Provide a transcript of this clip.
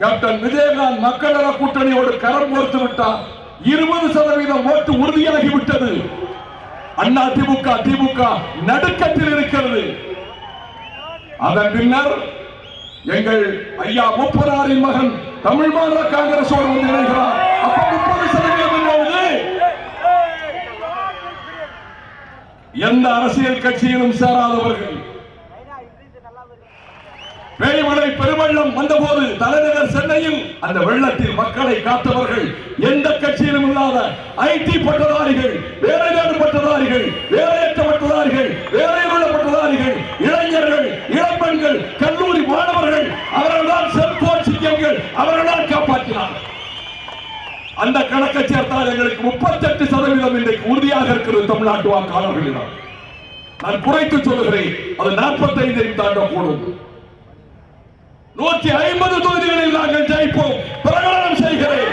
Captain Vijayakanth மக்கள் நல கூட்டணியோடு கரம் கோர்த்து விட்டார். இருபது சதவீதம் ஓட்டு உறுதியாகி விட்டது அண்ணா திமுக திமுக நடுக்கத்தில் இருக்கிறது. அதன் பின்னர் எங்கள் ஐயா முப்பதாரின் மகன் தமிழ் மாநில காங்கிரஸ் வந்து இணைகிறார். அப்ப முப்பது சதவீதம் என்பது எந்த அரசியல் கட்சியிலும் சேராதவர்கள் பேய்மலை பெருவெள்ளம் வந்தபோது தலைநகர் சென்னையும் அந்த வெள்ளத்தில் மக்களை காத்தவர்கள் எந்த கட்சியிலும் இல்லாத ஐடி பட்டதாரிகள் வேலைநாடு பட்டதாரிகள் வேலையற்ற பட்டதாரிகள் வேலையுள்ள பட்டதாரிகள் இளைஞர்கள் இளம்பெண்கள் கல்லூரி மாணவர்கள் அவர்கள்தான் செல்போன் சிங்கங்கள் அவர்கள்தான் காப்பாற்றினார். அந்த கணக்கை சேர்த்தால் எங்களுக்கு முப்பத்தெட்டு சதவீதம் இன்றைக்கு உறுதியாக இருக்கிறது தமிழ்நாட்டு வாக்காளர்களிடம். நான் குறைத்து சொல்லுகிறேன் அது நாற்பத்தைந்தையும் தாண்டக்கூடும் நூற்றி ஐம்பது தொகுதிகளில் நாங்கள் ஜெயிப்போம். பிரகடனம் செய்கிறேன்.